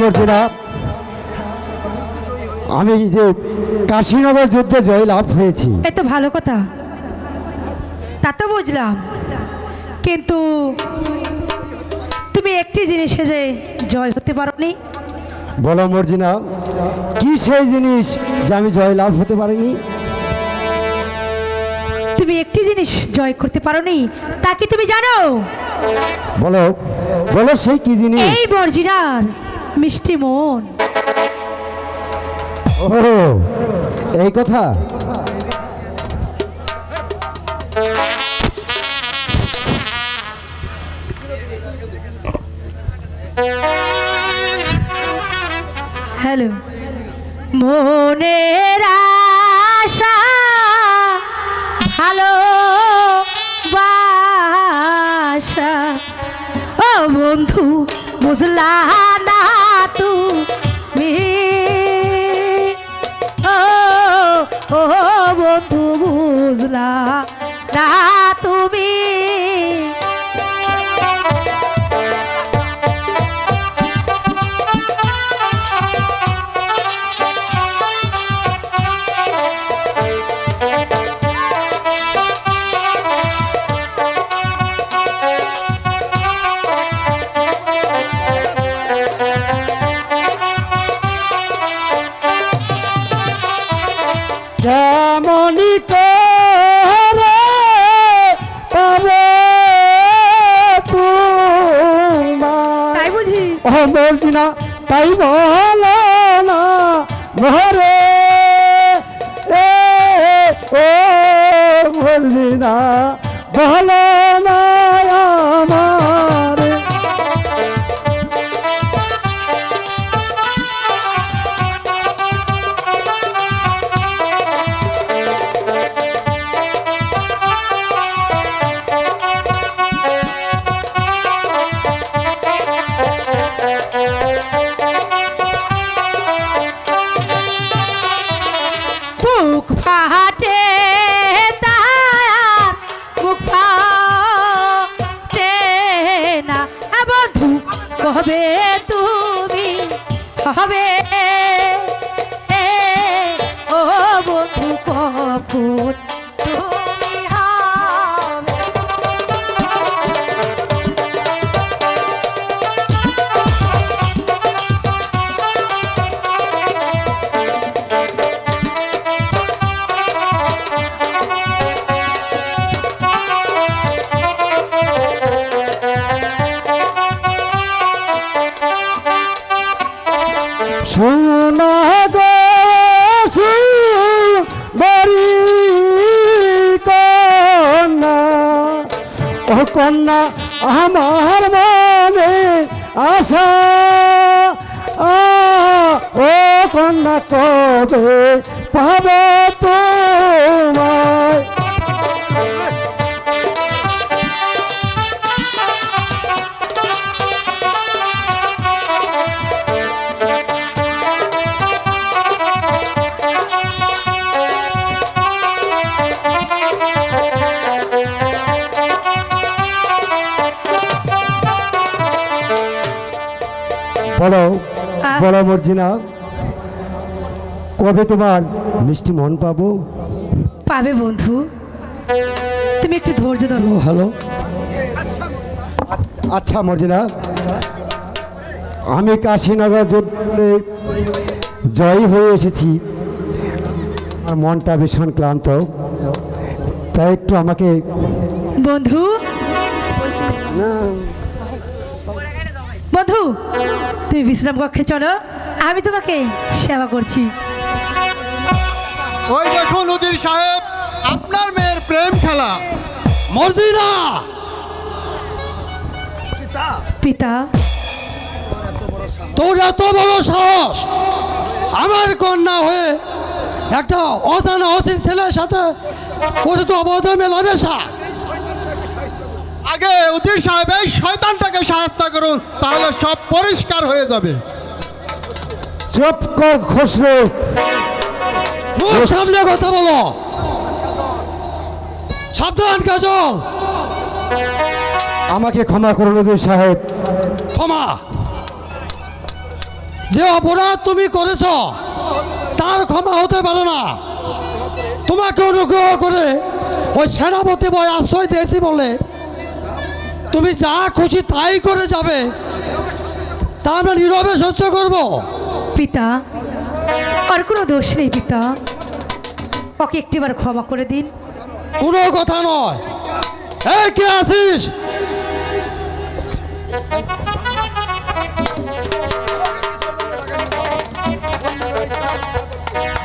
মর্জিনা আমি যে কাশীনগর যুদ্ধে জয় লাভ হয়েছি। এই তো ভালো কথা। তা তো বুঝলাম। কিন্তু তুমি একটি জিনিসে যে জয় হতে পারোনি? বলো মর্জিনা কি সেই জিনিস যে আমি জয় লাভ হতে পারিনি? তুমি একটি জিনিস জয় করতে পারোনি তা কি তুমি জানো? বলো বলো সেই কি জিনিস? এই বর্জিনার মিষ্টি মন। ও এই কথা? হ্যালো। মনের আশা ভালো বন্ধু বুঝলা? কবে তুমি হবে। ও বন্ধু কখন কন্যা আমার মনে আশা। ও কন্যা কবে পাবে বলো বলো মর্জিনা কবে তোমার মিষ্টি মন পাবো? পাবে বন্ধু। তুমি একটু ধৈর্য ধরো। হ্যালো আচ্ছা মর্জিনা আমি কাশীনগর যুদ্ধে জয়ী হয়ে এসেছি। আমার মনটা ভীষণ ক্লান্ত। তাই একটু আমাকে বন্ধু। বন্ধু তুমি বিশ্রাম কক্ষে চলো আমি তোমাকে সেবা করছি। ওই দেখুন উজির সাহেব আপনার মেয়ের প্রেম খেলা। মর্জিনা! পিতা। তোর এত বড় সাহস আমার কন্যা হয়ে একটা অজানা অসীন ছেলের সাথে করে তো অবৈধ মেলামেশা। আগে উজির সাহেব এই শয়তানটাকে সাহায্য করুন তাহলে সব পরিষ্কার হয়ে যাবে। চুপ কর খসরু। সামনে কথা বলো। সাবধান কাজল। আমাকে ক্ষমা করুন নজর সাহেব। ক্ষমা। যে অপরাধ তুমি করেছ তার ক্ষমা হতে পারে না। তোমাকে অনুগ্রহ করে ওই সেনাপতি বয় আশ্রয় দিয়েছি বলে তুমি যা খুশি তাই করে যাবে। তা আমরা নীরবে সহ্য করব। পিতা আর কোনো দোষ নেই পিতা। ওকে একটিবার ক্ষমা করে দিন। কোনো কথা নয়। এই কে আছিস?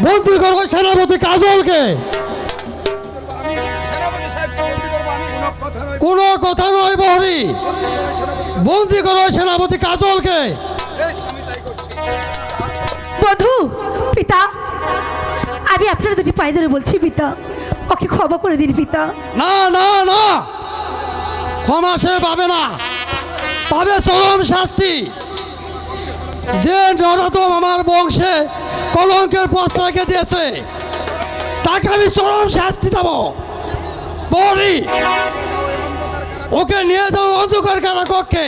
বন্দি করব সেনাপতি কাজলকে। কোনো কথা নয় বহরি। বন্দি করো সেনাপতি কাজলকে। বধু পিতা আমি আপনার দুটি পায়ে ধরে বলছি পিতা। ওকে ক্ষমা করে দিন পিতা। না না না। ক্ষমা সে পাবে না। পাবে চরম শাস্তি। যে নরতম আমার বংশে কলঙ্কের পথ রেখে দিয়েছে তাকে আমি চরম শাস্তি দেব। বলি ওকে নিয়ে যাও অন্ধকার কারাকক্ষে।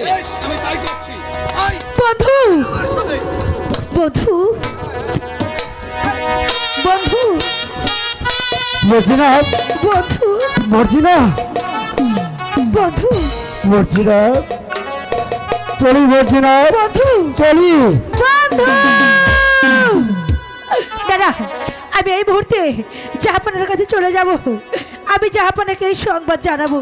বধু বধু বন্ধু মর্জিনা বধু মর্জিনা বধু মর্জিনা চলি মর্জিনা বধু চলি। বন্ধু। দাদা আমি এই মুহূর্তে জাহাপানের কাছে চলে যাব। আমি জাহাপানাকে এই সংবাদ জানাব।